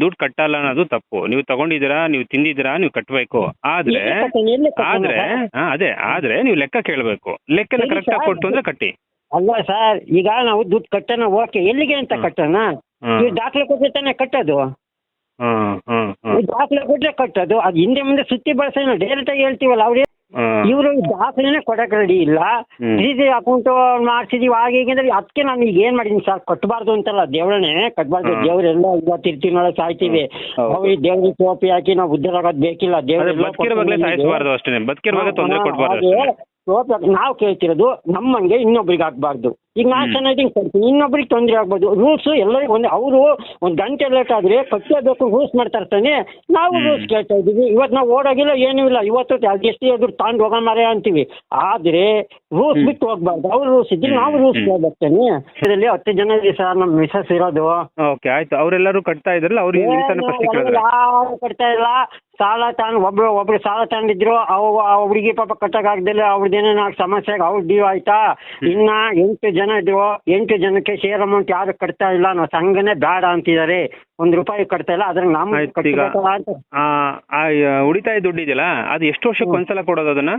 ದುಡ್ಡು ಕಟ್ಟಲ್ಲ ಅನ್ನೋದು ತಪ್ಪು. ನೀವು ತಗೊಂಡಿದ್ದೀರಾ ನೀವು ತಿಂದಿದ್ದೀರಾ ನೀವು ಕಟ್ಟಬೇಕು ಆದ್ರೆ ಆದ್ರೆ ಅದೇ ಆದ್ರೆ ನೀವು ಲೆಕ್ಕ ಕೇಳಬೇಕು. ಲೆಕ್ಕ ಕರೆಕ್ಟ್ ಆಗಿ ಕೊಟ್ಟು ಅಂದ್ರೆ ಕಟ್ಟಿ. ಅಲ್ಲ ಸರ್ ಈಗ ನಾವು ದುಡ್ಡು ಕಟ್ಟೋಣ ಓಕೆ ಎಲ್ಲಿಗೆ ಅಂತ. ಕಟ್ಟೋಣ. ಈ ದಾಖಲೆ ಕೊಟ್ಟರೆ ತಾನೇ ಕಟ್ಟೋದು? ದಾಖಲೆ ಕೊಟ್ಟರೆ ಕಟ್ಟೋದು. ಅದು ಹಿಂದೆ ಮುಂದೆ ಸುತ್ತಿ ಬಳಸೋಣ. ಡೈರೆಕ್ಟ್ ಆಗಿ ಹೇಳ್ತೀವಲ್ಲ ಅವ್ರು. ಇವರು ದಾಖಲೆನೇ ಕೊಡಕ್ ರೆಡಿ ಇಲ್ಲ. ಅಕೌಂಟ್ ಮಾಡ್ಸಿದೀವಿ. ಹಾಗೆ ಹೀಗೆ ಅಂದ್ರೆ ಅದಕ್ಕೆ ನಾನು ಈಗ ಏನ್ ಮಾಡಿದೀನಿ ಸರ್ ಕಟ್ಟಬಾರ್ದು ಅಂತಲ್ಲ ದೇವರನ್ನೇ. ಕಟ್ಟಬಾರ್ದು ದೇವ್ರೆಲ್ಲ ದೇವರೆಲ್ಲ ಇವತ್ತು ಇರ್ತೀನಲ್ಲ ಸಾಯ್ತೀವಿ ಹೋಗಿ ದೇವ್ರಿಗೆ ಟೋಪಿ ಹಾಕಿ ನಾವು ಉದ್ದಾರಾಗೋದ್ ಆಗೋದು ಬೇಕಿಲ್ಲ ದೇವ್ರಿಗೆ ಅಷ್ಟೇ ಬದುಕಿರುವಾಗ ತೊಂದರೆ ಹಾ, ಕೊಡ್ಬಾರ್ದು ಅಷ್ಟೇ ನಾವು ಕೇಳ್ತಿರೋದು ನಮ್ಮಂಗೆ ಇನ್ನೊಬ್ರಿಗೆ ಆಗ್ಬಾರ್ದು ಈಗ ನಾ ಚೆನ್ನಾಗಿ ಕೊಡ್ತೀನಿ ಇನ್ನೊಬ್ರಿಗೆ ತೊಂದರೆ ಆಗ್ಬೋದು. ರೂಲ್ಸ್ ಎಲ್ಲರಿಗೂ ಒಂದು. ಅವರು ಒಂದು ಗಂಟೆ ಲೇಟ್ ಆದ್ರೆ ಕಟ್ಟಲೇಬೇಕು ರೂಲ್ಸ್ ಮಾಡ್ತಾರೆ ತಾನೆ. ನಾವು. ರೂಲ್ಸ್ ಕೇಳ್ತಾ ಇದ್ದೀವಿ. ಇವತ್ತು ನಾವು ಓಡೋಗಿಲ್ಲ ಏನೂ ಇಲ್ಲ. ಇವತ್ತು ಎಷ್ಟು ಎದುರು ತಾಂಡ್ ಹೋಗೋ ಮಾರೇ ಅಂತೀವಿ. ಆದ್ರೆ ರೂಲ್ಸ್. ಬಿಟ್ಟು ಹೋಗ್ಬಾರ್ದು. ಅವ್ರು ರೂಲ್ಸ್ ಇದ್ರೆ ನಾವು. ರೂಲ್ಸ್ ಕೇಳ್ಬರ್ತೇನೆ ಇದರಲ್ಲಿ ಹತ್ತು ಜನ ಇದೆ ಸರ್ ನಮ್ಮ ಮಿಸಸ್ ಇರೋದು. ಓಕೆ ಆಯ್ತು. ಅವರೆಲ್ಲರೂ ಕಟ್ತಾ ಇದ್ರಲ್ಲ ಕೇಳಿದ್ರೆ ಯಾರು ಕಟ್ತಾ ಇಲ್ಲ. ಸಾಲ ತಾಂಡ್ ಒಬ್ರು ಒಬ್ರು ಸಾಲ ತಗೊಂಡಿದ್ರು ಅವ ಪಾಪ ಹುಡುಗಿ ಪಾಪ ಕಟ್ಟಕ್ಕಾಗ್ದಿಲ್ಲ ಅವ್ರದ್ದೇನೇನು ಸಮಸ್ಯೆ ಅವ್ರು ಡ್ಯೂ ಆಯ್ತಾ? ಇನ್ನ ಎಂಟು ಜನ ಇದ್ರು ಎಂಟು ಜನಕ್ಕೆ ಶೇರ್ ಅಮೌಂಟ್ ಯಾರು ಕಟ್ತಾ ಇಲ್ಲ ನಾವು ಸಂಘನೇ ಬೇಡ ಅಂತಿದ್ದಾರೆ ಒಂದ್ ರೂಪಾಯಿ ಕಟ್ತಾ ಇಲ್ಲ ಅದ್ರ ನಮ್ ಆಯ್ತು ಈಗ ಆ ಆ, ಉಳಿತಾಯ ದುಡ್ಡು ಇದೆಯಲ್ಲ ಅದು ಎಷ್ಟು ವರ್ಷಕ್ಕೆ ಒಂದ್ಸಲ ಕೊಡೋದು ಅದನ್ನ?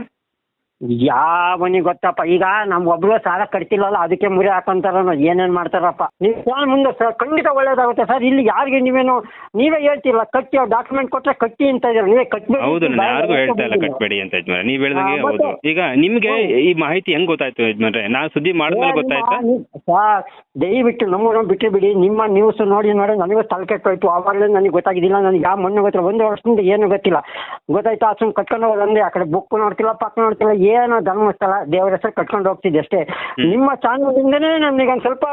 ಯಾವನಿಗೆ ಗೊತ್ತಪ್ಪ ಈಗ ನಮ್ ಒಬ್ರು ಸಾಲ ಕಟ್ತಿಲ್ಲಲ್ಲ ಅದಕ್ಕೆ ಮುರಿ ಹಾಕೊಂತಾರ ಏನೇನ್ ಮಾಡ್ತಾರಪ್ಪ. ನೀವು ಫೋನ್ ಮುಂದೆ ಸರ್ ಖಂಡಿತ ಒಳ್ಳೇದಾಗುತ್ತೆ ಸರ್. ಇಲ್ಲಿ ಯಾರಿಗೆ ನೀವೇನು ನೀವೇ ಹೇಳ್ತಿಲ್ಲ ಕಟ್ಟಿ ಡಾಕ್ಯುಮೆಂಟ್ ಕೊಟ್ರೆ ಕಟ್ಟಿ ಅಂತ ಇದ್ದಾರೆ. ನೀವೇ ಕಟ್ಬೇಕು ಹೌದು ನಾನು ಯಾರಿಗೂ ಹೇಳ್ತಾ ಇಲ್ಲ ಕಟ್ಬೇಡಿ. ಅಂತ ಯಜಮಾನ್ರೆ. ನೀವ್ ಹೇಳ್ದಂಗೆ ಹೌದು. ಈಗ ನಿಮ್ಗೆ ಈ ಮಾಹಿತಿ ಹೆಂಗ್ ಗೊತ್ತಾಯ್ತು ಯಜಮಾನ್ರೆ? ನಾ ಸುದ್ದಿ ಮಾಡಿದ್ಮೇಲೆ ಗೊತ್ತಾಯ್ತಾ? ಸರ್ ದಯವಿಟ್ಟು ನಮ್ಮನ್ನು ಬಿಟ್ಟು ಬಿಡಿ ನಿಮ್ಮ ನ್ಯೂಸ್ ನೋಡಿ ನೋಡಿ ನನಗೂ ತಲೆ ಕೆಟ್ಟೋಯ್ತು ಆವಾಗಲೇ ನನಗೆ ಗೊತ್ತಾಗಿದ್ದಿಲ್ಲ. ನನಗೆ ಯಾವ ಮಣ್ಣು ಗೊತ್ತಿಲ್ಲ. ಒಂದು ವರ್ಷದಿಂದ ಏನು ಗೊತ್ತಿಲ್ಲ. ಗೊತ್ತಾಯ್ತಾ? ಸುಮ್ಮನೆ ಕಟ್ಕೊಂಡು ಹೋಗೋದಂದ್ರೆ ಆ ಕಡೆ ಬುಕ್ ನೋಡ್ತಿಲ್ಲ ಪಕ್ಕ ನೋಡ್ತಿಲ್ಲ. ಏನೋ ಧರ್ಮಸ್ಥಳ ದೇವರ ಹೆಸರು ಕಟ್ಕೊಂಡು ಹೋಗ್ತಿದ್ದೆ ಅಷ್ಟೇ. ನಿಮ್ಮ ಚಾನಲ್ದಿಂದನೇ ನಮಗೆ ಒಂದು ಸ್ವಲ್ಪ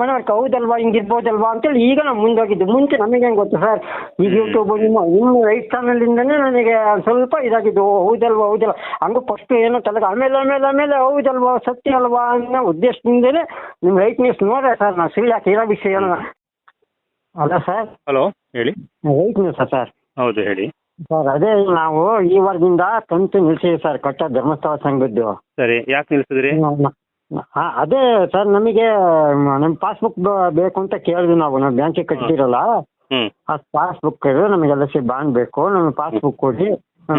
ಮನವರಿಕೆ ಹೌದಲ್ವಾ ಹಿಂಗಿರ್ಬೋದಲ್ವಾ ಅಂತೇಳಿ ಈಗ ನಾವು ಮುಂದೋಗಿದ್ದು. ಮುಂಚೆ ನಮಗೆ ಹೆಂಗೆ ಗೊತ್ತು ಸರ್? ಈಗ ಯೂಟ್ಯೂಬ್ ನಿಮ್ಮ ನಿಮ್ಮ ರೈಟ್ ಚಾನಲಿಂದನೇ ನನಗೆ ಒಂದ್ ಸ್ವಲ್ಪ ಇದಾಗಿದ್ದು. ಹೌದಲ್ವಾ ಹೌದಲ್ವಾ? ಹಂಗೂ ಫಸ್ಟ್ ಏನೋ ತಲೆಗೆ ಆಮೇಲೆ ಆಮೇಲೆ ಆಮೇಲೆ ಹೌದಲ್ವಾ ಸತ್ಯ ಅಲ್ವಾ ಅನ್ನೋ ಉದ್ದೇಶದಿಂದನೇ ನಿಮ್ಮ ರೈಟ್ ನ್ಯೂಸ್ ನೋಡ್ರೆ ಸರ್ ನಾನು. ಸುಳ್ಳು ಹಾಕಿ ಇರೋ ವಿಷಯ ಅಲ್ಲ ಸರ್? ಹಲೋ ಹೇಳಿ. ರೈಟ್ ನ್ಯೂಸಾ ಸರ್? ಹೌದು ಹೇಳಿ. ಸರ್ ಅದೇ ನಾವು ಈ ವಾರದಿಂದ ಕಂತು ನಿಲ್ಸಿವಿ ಸರ್ ಕಟ್ಟ ಧರ್ಮಸ್ಥಳ ಸಂಘದ್ದು. ಸರಿ ಯಾಕೆ ನಿಲ್ಸಿದ್ರಿ? ಹಾ ಅದೇ ಸರ್ ನಮಗೆ ನಮ್ ಪಾಸ್ಬುಕ್ ಬೇಕು ಅಂತ ಕೇಳಿದ್ವಿ ನಾವು ನಾವು ಬ್ಯಾಂಕಿಗೆ ಕಟ್ಟಿರಲ್ಲ ಹ್ಮ್. ಆ ಪಾಸ್ಬುಕ್ ನಮಗೆ ಎಲ್ ಸಿ ಬಾಂಡ್ ಬೇಕು ನಮ್ಗೆ ಪಾಸ್ಬುಕ್ ಕೊಡಿ.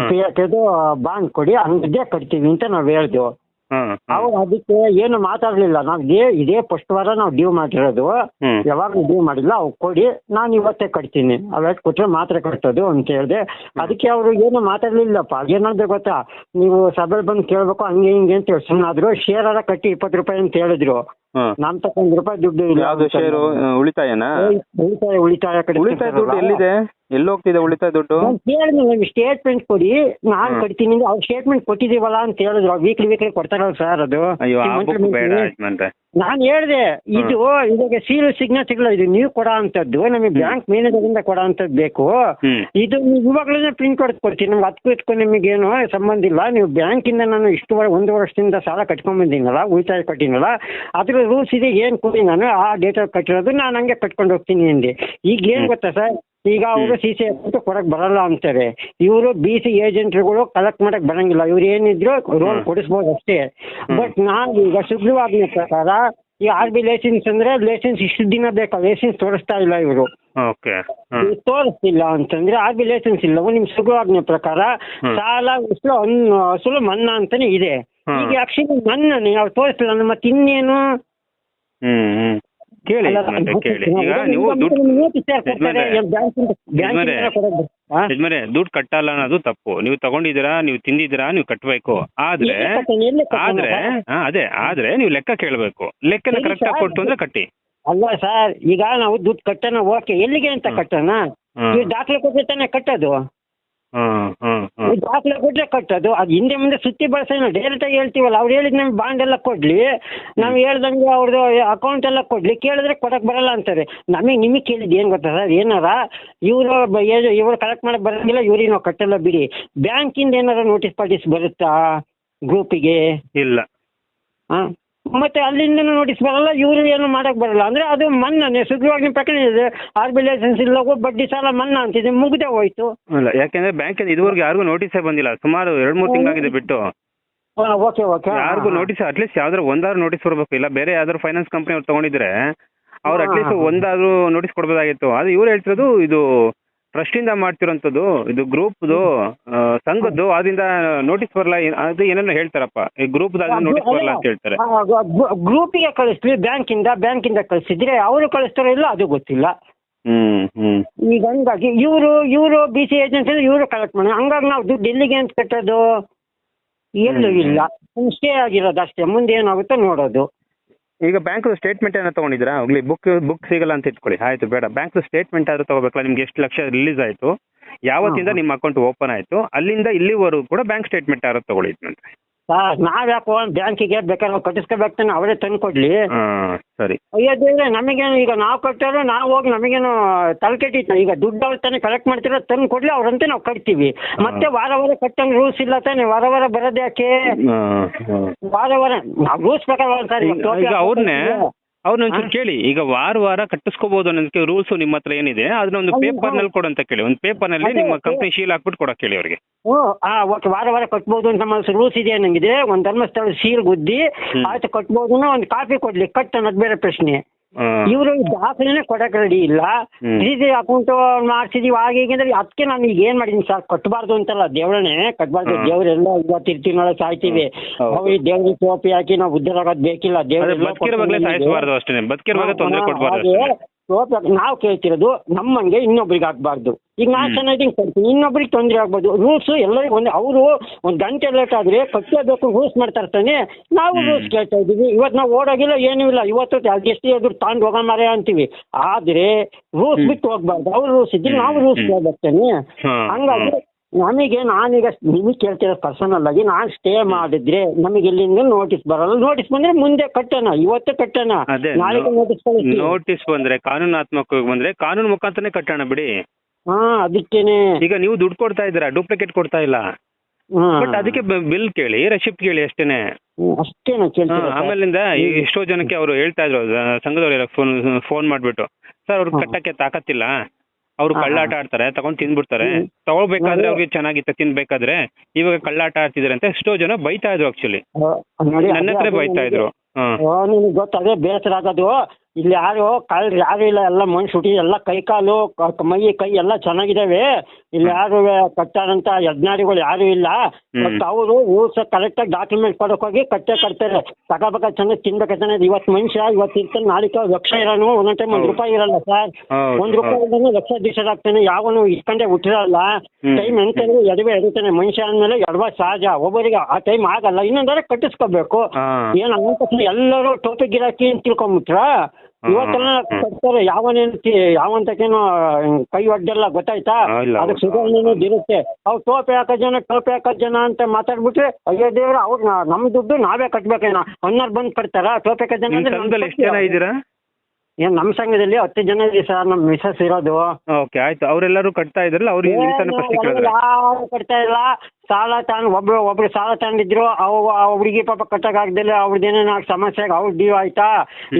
ಪಿ ಎಫ್ ಬಾಂಡ್ ಕೊಡಿ ಹಂಗೆ ಕಟ್ತೀವಿ ಅಂತ ನಾವು ಹೇಳ್ದೆವು. ಹ್ಮ್ ಅವ್ರು ಅದಕ್ಕೆ ಏನು ಮಾತಾಡ್ಲಿಲ್ಲ. ನಾವು ಇದೇ ಇದೇ ಫಸ್ಟ್ ವಾರ ನಾವು ಡ್ಯೂ ಮಾಡಿರೋದು. ಹ್ಮ್. ಯಾವಾಗಲೂ ಡ್ಯೂ ಮಾಡಿಲ್ಲ ಅವ್ ಕೊಡಿ ನಾನು ಇವತ್ತೇ ಕಟ್ತೀನಿ. ಅವತ್ತು ಕೊಟ್ರೆ ಮಾತ್ರ ಕಟ್ಟೋದು ಅಂತ ಹೇಳಿದೆ. ಅದಕ್ಕೆ ಅವರು ಏನು ಮಾತಾಡ್ಲಿಲ್ಲಪ್ಪ. ಏನಾದ್ರು ಗೊತ್ತಾ? ನೀವು ಸಭೆಲ್ ಬಂದು ಕೇಳ್ಬೇಕು ಹಂಗೆ ಹಿಂಗೆ ಅಂತ ಹೇಳಿ. ಸುಮ್ಮನಾದ್ರು ಶೇರಾರ ಕಟ್ಟಿ ಇಪ್ಪತ್ತು ರೂಪಾಯಿ ಅಂತ ಹೇಳಿದ್ರು. ಹ್ಮ್. ತಕ್ಕ ರೂಪಾಯಿ ದುಡ್ಡು ಇಲ್ಲ ಯಾವ್ದು ಶೇರು ಉಳಿತಾಯನಾ? ಉಳಿತಾಯ ಉಳಿತಾಯ ಕಡೆ ಉಳಿತಾಯ ದುಡ್ಡು ಎಲ್ಲಿದೆ? ಎಲ್ಲಿ ಹೋಗ್ತಿದೆ ಉಳಿತಾಯ ದುಡ್ಡು? ನಾನು ಸ್ಟೇಟ್ಮೆಂಟ್ ಕೊಡಿ. ನಾನು ಕೊಡ್ತೀನಿ ಅವ್ರ ಅಂದ್ರೆ ಅವ್ರು ಸ್ಟೇಟ್ಮೆಂಟ್ ಕೊಟ್ಟಿದೀವಲ್ಲ ಅಂತ ಹೇಳಿದ್ರು. ವೀಕ್ಲಿ ವೀಕ್ಲಿ ಕೊಡ್ತಾರಲ್ಲ ಸರ್ ಅದು. ಅಯ್ಯೋ ಆ ಬುಕ್ ಬೇಡ monthly. ಯಜಮಾನ್ರೆ ನಾನು ಹೇಳಿದೆ ಇದು ಇದಕ್ಕೆ ಸೀಲ್ ಸಿಗ್ನೇಚರ್ ಇದು ನೀವು ಕೊಡೋ ಅಂತದ್ದು ನಮಗೆ ಬ್ಯಾಂಕ್ ಮ್ಯಾನೇಜರಿಂದ ಕೊಡೋ ಅಂತದ್ದು ಬೇಕು. ಹ್ಮ್. ಇದು ನೀವು ಇವಾಗಲೇ ಪ್ರಿಂಟ್ ಕೊಡ್ ಕೊಡ್ತೀನಿ. ನಮ್ಗೆ ಅದಕ್ಕೂ ಇದಕ್ಕೂ ನಿಮಗೇನು ಸಂಬಂಧ ಇಲ್ಲ. ನೀವು ಬ್ಯಾಂಕಿಂದ ನಾನು ಇಷ್ಟು ವರ್- ಒಂದು ವರ್ಷದಿಂದ ಸಾಲ ಕಟ್ಕೊಂಡ್ಬಂದಿನಲ್ಲ ಉಳಿತಾಯ ಕಟ್ಟಿನಲ್ಲ ಅದ್ರ ರೂಲ್ಸ್ ಇದೆ ಏನು ಕೊಡಿ ನಾನು ಆ ಡೇಟ್ ಕಟ್ಟಿರೋದು ನಾನು ಹಂಗೆ ಕಟ್ಕೊಂಡು ಹೋಗ್ತೀನಿ ಅಂದೆ. ಈಗ ಏನು ಗೊತ್ತಾ ಸರ್ ಈಗ ಅವರು ಸಿ ಸಿ ಎಫ್ ಕೊಡಕ್ ಬರಲ್ಲ ಅಂತಾರೆ. ಇವರು ಬಿ ಸಿ ಏಜೆಂಟ್ಗಳು ಕಲೆಕ್ಟ್ ಮಾಡಕ್ ಬರಂಗಿಲ್ಲ. ಇವ್ರು ಏನಿದ್ರು ಲೋನ್. ಕೊಡಿಸ್ಬೋದು ಅಷ್ಟೇ. ಬಟ್ ನಾನು ಈಗ ಸುಗ್ರೀವಾಜ್ಞೆ ಪ್ರಕಾರ ಈ ಆರ್ ಬಿ ಲೈಸೆನ್ಸ್ ಅಂದ್ರೆ ಲೈಸೆನ್ಸ್ ಇಷ್ಟು ದಿನ ಬೇಕಾ? ಲೈಸೆನ್ಸ್ ತೋರಿಸ್ತಾ ಇಲ್ಲ ಇವರು. ತೋರಿಸ್ತಿಲ್ಲ ಅಂತಂದ್ರೆ ಆರ್ ಬಿ ಲೈಸೆನ್ಸ್ ಇಲ್ಲ. ನಿಮ್ ಸುಗ್ರೀವಾಜ್ಞೆ ಪ್ರಕಾರ ಸಾಲ ಉಸುಲು ಅನ್- ಅಸಲು ಮನ್ನಾ ಅಂತಾನೆ ಇದೆ. ಈಗ ಆಕ್ಚುಲಿ ಮನ್ನಾ ಅವ್ರು ತೋರಿಸ್ತಿಲ್ಲ ಅಂದ್ರೆ ಮತ್ತೆ ಇನ್ನೇನು ಹ್ಮ್ ಹ್ಮ್. ಕೇಳಿ ಅಲ್ಲ, ಯಜಮಾನ್ರೆ ಕೇಳಿ. ಈಗ ಈಗ ನೀವು ದುಡ್ಡು? ಯಜಮಾನ್ರೆ, ಯಜಮಾನ್ರೆ. ಯಜಮಾನ್ರೆ ಕಟ್ಟಲ್ಲ ಅನ್ನೋದು ತಪ್ಪು. ನೀವು ತಗೊಂಡಿದ್ದೀರಾ ನೀವು ತಿಂದಿದ್ದೀರಾ ನೀವು ಕಟ್ಟಬೇಕು ಆದ್ರೆ ಆದ್ರೆ ಹಾ, ಅದೇ ಆದ್ರೆ ನೀವು ಲೆಕ್ಕ ಕೇಳಬೇಕು. ಲೆಕ್ಕ ಕರೆಕ್ಟ್ ಆಗಿ ಕೊಟ್ಟು ಅಂದ್ರೆ ಕಟ್ಟಿ. ಅಲ್ಲ ಸರ್ ಈಗ ನಾವು ದುಡ್ಡು ಕಟ್ಟೋಣ ಓಕೆ. ಎಲ್ಲಿಗೆ ಅಂತ. ಕಟ್ಟೋಣ. ಈ ದಾಖಲೆ ಕೊಟ್ಟರೆ ತಾನೇ ಕಟ್ಟೋದು? ಹ್ಮ್ ಹ್ಮ್ ಈ ಹ್ಮ್ ದಾಖಲೆ ಕೊಟ್ರೆ ಕಟ್ಟೋದು. ಅದು ಹಿಂದೆ ಮುಂದೆ ಸುತ್ತಿ ಬಳಸೋಣ ಡೈರೆಕ್ಟ್ ಆಗಿ ಹೇಳ್ತೀವಲ್ಲ ಅವ್ರು ಹೇಳಿದ್ ನಮ್ಗೆ ಬಾಂಡ್ ಎಲ್ಲ ಕೊಡ್ಲಿ. ನಾವು ಹೇಳ್ದಂಗೆ ಅವ್ರದ್ದು ಅಕೌಂಟ್ ಎಲ್ಲ ಕೊಡ್ಲಿ. ಕೇಳಿದ್ರೆ ಕೊಡಕ್ ಬರಲ್ಲ ಅಂತಾರೆ. ನಮಗೆ ನಿಮಗೆ ಕೇಳಿದ್ ಏನ್ ಗೊತ್ತಾ ಸರ್? ಏನಾರ ಇವರು ಇವ್ರು ಕಲೆಕ್ಟ್ ಮಾಡಕ್ ಬರಂಗಿಲ್ಲ ಇವ್ರಿಗೆ ನಾವು ಕಟ್ಟಲ್ಲ ಬಿಡಿ. ಬ್ಯಾಂಕಿಂದ ಏನಾರ ನೋಟಿಸ್ ಪಾಟಿಸ್ ಬರುತ್ತಾ? ಗ್ರೂಪಿಗೆ ಇಲ್ಲ. ಹಾಂ. ಮತ್ತೆ ಅಲ್ಲಿಂದ ನೋಟಿಸ್ ಬರಲ್ಲ ಇವರು ಏನು ಮಾಡಕ್ ಬರಲ್ಲ. ಅಂದ್ರೆ ಅದು ಮನ್ನಾನೆ ಸುಗ್ರೀವಾಜ್ಞೆ ಪ್ರಕರಣ ಇದೆ ಆರ್ ಬಿ ಲೈಸೆನ್ಸ್ ಇಲ್ಲ ಬಡ್ಡಿ ಸಾಲ ಮನ್ನಾ ಅಂತಿದೆ ಮುಗ್ದೇ ಹೋಯ್ತು. ಇಲ್ಲ ಯಾಕೆಂದ್ರೆ ಬ್ಯಾಂಕ್ ಇದುವರೆಗೂ ಯಾರಿಗೂ ನೋಟಿಸ್ ಬಂದಿಲ್ಲ. ಸುಮಾರು ಎರಡ್ ಮೂರು ತಿಂಗಳಾಗಿದೆ ಬಿಟ್ಟು. ಓಕೆ ಓಕೆ ಯಾರಿಗೂ ನೋಟಿಸ್ ಅಟ್ಲೀಸ್ಟ್ ಯಾವ್ದಾದ್ರು ಒಂದಾದ್ರು ನೋಟಿಸ್ ಕೊಡ್ಬೇಕು. ಇಲ್ಲ ಬೇರೆ ಯಾವ್ದಾದ್ರು ಫೈನಾನ್ಸ್ ಕಂಪನಿ ಅವ್ರು ತಗೊಂಡಿದ್ರೆ ಅವ್ರು ಅಟ್ಲೀಸ್ಟ್ ಒಂದಾದ್ರು ನೋಟಿಸ್ ಕೊಡ್ಬೋದಾಗಿತ್ತು. ಅದು ಇವ್ರು ಹೇಳ್ತಿರೋದು ಇದು ಟ್ರಸ್ಟ್ ಇಂದ ಮಾಡ್ತಿರೋಂಥದ್ದು ಇದು ಗ್ರೂಪ್ದು ಸಂಘದ್ದು ಅದರಿಂದ ನೋಟಿಸ್ ಬರಲ್ಲ ಏನ್- ಅದು ಏನೇನೋ ಹೇಳ್ತಾರಪ್ಪ. ಈ ಗ್ರೂಪ್ ನೋಟಿಸ್ ಬರಲ್ಲ ಅಂತ ಹೇಳ್ತಾರೆ. ಗ್ರೂಪಿಗೆ ಕಳಿಸ್ತೀವಿ ಬ್ಯಾಂಕಿಂದ ಬ್ಯಾಂಕಿಂದ ಕಳಿಸಿದ್ರೆ ಅವರು ಕಳಿಸ್ತಾರೋ ಇಲ್ಲ ಅದು ಗೊತ್ತಿಲ್ಲ. ಹ್ಮ್ ಹ್ಮ್. ಈಗ ಹಂಗಾಗಿ ಇವರು ಇವರು ಬಿ ಸಿ ಏಜೆನ್ಸಿ ಇವರು ಕಲೆಕ್ಟ್ ಮಾಡಿ ಹಂಗಾಗಿ ನಾವು ದುಡ್ಡು ಎಲ್ಲಿಗೆ ಅಂತ ಕಟ್ಟೋದು? ಎಲ್ಲೂ ಇಲ್ಲ. ಸ್ಟೇ ಆಗಿರೋದು ಅಷ್ಟೇ. ಮುಂದೆ ಏನಾಗುತ್ತೋ ನೋಡೋದು. ಈಗ ಬ್ಯಾಂಕ್ ಸ್ಟೇಟ್ಮೆಂಟ್ ಏನೋ ತಗೊಂಡಿದ್ರಾ ಹೋಗ್ಲಿ ಬುಕ್ ಬುಕ್ ಸಿಗಲ್ಲ ಅಂತ ಇಟ್ಕೊಳ್ಳಿ. ಆಯ್ತು ಬೇಡ. ಬ್ಯಾಂಕ್ ಸ್ಟೇಟ್ಮೆಂಟ್ ಆದ್ರೂ ತಗೋಬೇಕಲ್ಲ ನಿಮ್ಗೆ ಎಷ್ಟು ಲಕ್ಷ ರಿಲೀಸ್ ಆಯ್ತು ಯಾವತ್ತಿಂದ. ನಿಮ್ಮ ಅಕೌಂಟ್ ಓಪನ್ ಆಯ್ತು ಅಲ್ಲಿಂದ ಇಲ್ಲಿವರೆಗೂ ಕೂಡ ಬ್ಯಾಂಕ್ ಸ್ಟೇಟ್ಮೆಂಟ್ ಯಾರು ತಗೊಳ್ಳಿ ಸರ್ ನಾವ್ಯಾಕೋ ಬ್ಯಾಂಕಿಗೆ ಬೇಕಾದ್ರೆ ನಾವು ಕಟ್ಟಿಸ್ಕೋಬೇಕು ಅವರೇ ತಂದು ಕೊಡ್ಲಿ ಹ್ಮ್ ಸರಿ. ಅಯ್ಯೋ ದೇವ್ರೆ ನಮಗೇನು ಈಗ ನಾವು ಕಟ್ಟೋರು ನಾವು ಹೋಗಿ ನಮಗೇನು ತಲೆ ಕೆಟ್ಟಿತ್ತು. ಈಗ ದುಡ್ಡು ಅವ್ರ ತಾನೇ ಕಲೆಕ್ಟ್ ಮಾಡ್ತಿರೋ ತಂದು ಕೊಡ್ಲಿ ಅವ್ರಂತೆ ನಾವು ಕಟ್ತೀವಿ. ಮತ್ತೆ ವಾರ ವಾರ ಕಟ್ಟಂಗ್ ರೂಲ್ಸ್ ಇಲ್ಲ ತಾನೆ? ವಾರ ವಾರ ಬರೋದ್ಯಾಕೆ. ವಾರ ವಾರ ನಾವು ರೂಲ್ಸ್ ಪ್ರಕಾರ ಸರ್ ಈಗ ಅವ್ರನ್ನೇ ಅವ್ರನ್ನ ಒಂಚೂರು ಕೇಳಿ. ಈಗ ವಾರ ವಾರ ಕಟ್ಟಿಸ್ಕೋಬಹುದು ಅನ್ನೋದಕ್ಕೆ ರೂಲ್ಸ್ ನಿಮ್ಮ ಹತ್ರ ಏನಿದೆ ಅದನ್ನ ಒಂದು ಪೇಪರ್ನಲ್ಲಿ ಕೊಡು ಅಂತ ಕೇಳಿ. ಒಂದು ಪೇಪರ್ನಲ್ಲಿ ನಿಮ್ಮ ಕಂಪನಿ ಶೀಲ್ ಹಾಕ್ಬಿಟ್ಟು ಕೊಡಕ್ ಕೇಳಿ ಅವ್ರಿಗೆ. ಹ್ಞೂ ಆ ಓಕೆ ವಾರ ವಾರ ಕಟ್ಬೋದು ಅಂತ ನಮ್ಮ ರೂಲ್ಸ್ ಇದೆ ನಂಗಿದೆ? ಒಂದು ಧರ್ಮಸ್ಥಳ ಸೀಲ್ ಗುದ್ದಿ. ಆಯ್ತು ಕಟ್ಬೋದು ಒಂದು ಕಾಪಿ ಕೊಡ್ಲಿ ಕಟ್ ಅನ್ನೋದು ಬೇರೆ ಪ್ರಶ್ನೆ. ಇವರು ದಾಖಲೆನೇ ಕೊಡಕ್ಕೆ ರೆಡಿ ಇಲ್ಲ. ಇದು ಅಕೌಂಟ್ ಮಾಡ್ಸಿದೀವಿ. ಹಾಗೆ ಹೀಗೆ ಅಂದ್ರೆ ಅದಕ್ಕೆ ನಾನು ಈಗ ಏನ್ ಮಾಡಿದೀನಿ ಸರ್? ಕಟ್ಟಬಾರ್ದು ಅಂತಲ್ಲ ದೇವ್ರನೆ ಕಟ್ಟಬಾರ್ದು ಹಾ. ದೇವ್ರೆಲ್ಲ ಇವತ್ತಿರ್ತೀವಿ ನೋಡ ಸಾಯ್ತೀವಿ. ಹೋಗಿ ಅವ್ರಿಗೆ ದೇವ್ರಿಗೆ ಟೋಪಿ ಹಾಕಿ ನಾವು ಉದ್ದಾರ ಆಗೋದು ಬೇಕಿಲ್ಲ ದೇವ್ರಿಗೆ ದೇವ್ರ ಬದುಕಿರುವಾಗಲೇ ಸಾಯಿಸಬಾರ್ದು ಅಷ್ಟೇ ಬದುಕಿರುವಾಗ ತೊಂದರೆ ಕೊಡಬಾರ್ದು ಅಷ್ಟೇ ನಾವು ಕೇಳ್ತಿರೋದು ನಮ್ಮಂಗೆ ಇನ್ನೊಬ್ರಿಗೆ ಆಗ್ಬಾರ್ದು. ಈಗ ನಾನು. ಚೆನ್ನಾಗಿ ಕೊಡ್ತೀನಿ ಇನ್ನೊಬ್ರಿಗೆ ತೊಂದರೆ ಆಗ್ಬೋದು ರೂಲ್ಸ್ ಎಲ್ಲರಿಗೂ ಒಂದು. ಅವರು ಒಂದು ಗಂಟೆ ಲೇಟ್ ಆದ್ರೆ ಕಟ್ಟಲೇಬೇಕು ರೂಲ್ಸ್ ಮಾಡ್ತಾ ಇರ್ತಾನೆ ನಾವು. ರೂಲ್ಸ್ ಕೇಳ್ತಾ ಇದ್ದೀವಿ. ಇವತ್ತು ನಾವು ಓಡೋಗಿಲ್ಲ ಏನೂ ಇಲ್ಲ. ಇವತ್ತು ಎಷ್ಟು ಎದುರು ತಾಂಡ್ ಹೋಗ ಮಾರೇ ಅಂತೀವಿ. ಆದ್ರೆ ರೂಲ್ಸ್. ಬಿಟ್ಟು ಹೋಗ್ಬಾರ್ದು. ಅವ್ರು ರೂಲ್ಸ್ ಇದ್ರೆ ನಾವು. ರೂಲ್ಸ್ ಕೇಳ್ಬರ್ತೇನೆ ಹಂಗಾದ್ರೆ ಹಂಗಾಗಿ. ನಮಗೆ ನಾನೀಗ ನಿಮಗೆ ಕೇಳ್ತಿರೋ ಪರ್ಸನಲ್ ಆಗಿ ನಾನು ಸ್ಟೇ ಮಾಡಿದ್ರೆ ನಮಗೆ ಇಲ್ಲಿಂದ ನೋಟಿಸ್ ಬರಲ್ಲ. ನೋಟಿಸ್ ಬಂದ್ರೆ ಮುಂದೆ ಕಟ್ಟೋಣ ಇವತ್ತು ಕಟ್ಟೋಣ. ಅದೇ ನಾಳೆಗೆ ನೋಟಿಸ್ ಬಂದ್ರೆ ಕಾನೂನಾತ್ಮಕವಾಗಿ ಬಂದ್ರೆ ಕಾನೂನು ಮುಖಾಂತರ ಕಟ್ಟೋಣ ಬಿಡಿ. ಹಾ ಅದಕ್ಕೇನೆ. ಈಗ ನೀವು ದುಡ್ಡು ಕೊಡ್ತಾ ಇದ್ದೀರಾ ಡೂಪ್ಲಿಕೇಟ್ ಕೊಡ್ತಾ ಇಲ್ಲ. ಬಟ್ ಅದಕ್ಕೆ ಬಿಲ್ ಕೇಳಿ ರೆಸಿಪ್ಟ್ ಕೇಳಿ ಅಷ್ಟೇನೆ. ಅಷ್ಟೇನಾ? ಆಮೇಲಿಂದ ಎಷ್ಟೋ ಜನಕ್ಕೆ ಅವರು ಹೇಳ್ತಾ ಇದ್ರು ಸಂಘದವ್ರು ಫೋನ್ ಫೋನ್ ಮಾಡ್ಬಿಟ್ಟು. ಸರ್ ಅವ್ರಿಗೆ. ಕಟ್ಟಕ್ಕೆ ತಾಕತ್ತಿಲ್ಲ. ಅವ್ರು ಕಳ್ಳಾಟ ಆಡ್ತಾರೆ ತಗೊಂಡ್ ತಿಂದ್ಬಿಡ್ತಾರೆ ತಗೋಬೇಕಾದ್ರೆ. ಅವ್ರಿಗೆ ಚೆನ್ನಾಗಿತ್ತು ತಿನ್ಬೇಕಾದ್ರೆ ಇವಾಗ ಕಳ್ಳಾಟ ಆಡ್ತಿದಾರೆ ಅಂತ ಎಷ್ಟೋ ಜನ ಬೈತಾ ಇದ್ರು ಆಕ್ಚುಲಿ ನನ್ನ ಹತ್ರ ಬೈತಾ ಇದ್ರು. ನಿನಗೆ ಗೊತ್ತು ಬೇಸರ ಆಗೋದು. ಇಲ್ಲಿ ಯಾರು ಕಾಲ್ ಯಾರು ಇಲ್ಲ ಎಲ್ಲ ಮನುಷ್ಯ ಹುಟ್ಟಿ ಎಲ್ಲ ಕೈ ಕಾಲು ಮೈ ಕೈ ಎಲ್ಲ ಚೆನ್ನಾಗಿದ್ದಾವೆ ಇಲ್ಲಿ ಯಾರು ಕಟ್ಟಾರಂತ ಯಜ್ಞಾರಿಗಳು ಯಾರು ಇಲ್ಲ. ಮತ್ತೆ ಬಟ್ ಅವರು ಕರೆಕ್ಟ್ ಕರೆಕ್ಟಾಗಿ ಡಾಕ್ಯುಮೆಂಟ್ ಕೊಡಕ್ ಹೋಗಿ ಕಟ್ಟೆ ಕಟ್ತಾರೆ. ತಗೋಬೇಕ ಚೆನ್ನಾಗಿ ತಿನ್ಬೇಕಂತಾನೆ ಇವತ್ತು ಮನುಷ್ಯ ಇವತ್ತು ಇರ್ತಾನೆ ನಾಳಿಕ ಲಕ್ಷ ಇರೋನು ಒಂದೊಂದ್ ಟೈಮ್ ಒಂದ್ ರೂಪಾಯಿ ಇರಲ್ಲ ಸರ್. ಒಂದ್ ರೂಪಾಯಿ. ಲಕ್ಷ ಲಕ್ಷ ದಿವಸ ಯಾವನು ಇಟ್ಕೊಂಡೆ ಹುಟ್ಟಿರಲ್ಲ. ಟೈಮ್ ಎಂತಂದ್ರೆ ಎಡವೆ ಎಡಿತಾನೆ. ಮನುಷ್ಯ ಅಂದ್ಮೇಲೆ ಎಡವ ಸಹಜ. ಒಬ್ಬರಿಗೆ ಆ ಟೈಮ್ ಆಗಲ್ಲ. ಇನ್ನೊಂದರೆ ಕಟ್ಟಿಸ್ಕೋಬೇಕು. ಏನ್ ಅನ್ನೋ ಎಲ್ಲರೂ ಟೋಪಿ ಗಿರಾಕಿ ಅಂತ ತಿಳ್ಕೊಂಬಿಟ್ರ? ಇವತ್ತೆಲ್ಲ. ಕಟ್ತಾರೆ ಯಾವನೇನು ಯಾವಂತಕೇನು ಕೈ ಒಡ್ಡೆಲ್ಲ ಗೊತ್ತಾಯ್ತಾ ಇಲ್ಲ, ಅದಕ್ಕೆ ಹೌದು. ಸುಧಾರಣೆ ಇರುತ್ತೆ ಅವ್ರು ಟೋಪಿ ಹಾಕೋ ಜನ ಟೋಪಿ ಹಾಕೋ ಜನ ಅಂತ ಮಾತಾಡ್ಬಿಟ್ರೆ ಅಯ್ಯೋ ದೇವ್ರ ಅವ್ರು ನಮ್ ದುಡ್ಡು ನಾವೇ ಕಟ್ಬೇಕೇನ ಅನ್ನೋರು ಬಂದ್ ಕಟ್ತಾರ ಟೋಪಿ ಹಾಕೋ ಜನ ನಿಮ್ ಅಂದ್ರೆ ನಮ್ ಸಂಘದಲ್ಲಿ ಎಷ್ಟು ಜನ. ಇದ್ದೀರಾ ಏನ್ ನಮ್ ಸಂಘದಲ್ಲಿ ಹತ್ತು ಜನ ಇದೆ ಸರ್ ನಮ್ ಮಿಸಸ್ ಇರೋದು. ಓಕೆ ಆಯ್ತು. ಅವರೆಲ್ಲರೂ ಕಟ್ತಾ ಇದ್ರಲ್ಲ ಅವ್ರಿಗೆ ಫಸ್ಟ್ ಕೇಳಿದ್ರೆ ಯಾರು ಕಟ್ತಾ ಇಲ್ಲ. ಸಾಲ ತಗೊಂಡು ಒಬ್ರು ಒಬ್ರು ಸಾಲ ತಗೊಂಡಿದ್ರು ಅವ್ ಅವ್ರಿಗೆ ಹುಡುಗಿ ಪಾಪ ಕಟ್ಟಕ್ ಆಗ್ದಿಲ್ಲ. ಅವ್ರದ್ದೇನೇನೋ ಸಮಸ್ಯೆ ಅವ್ರ ಡ್ಯೂ ಆಯ್ತಾ?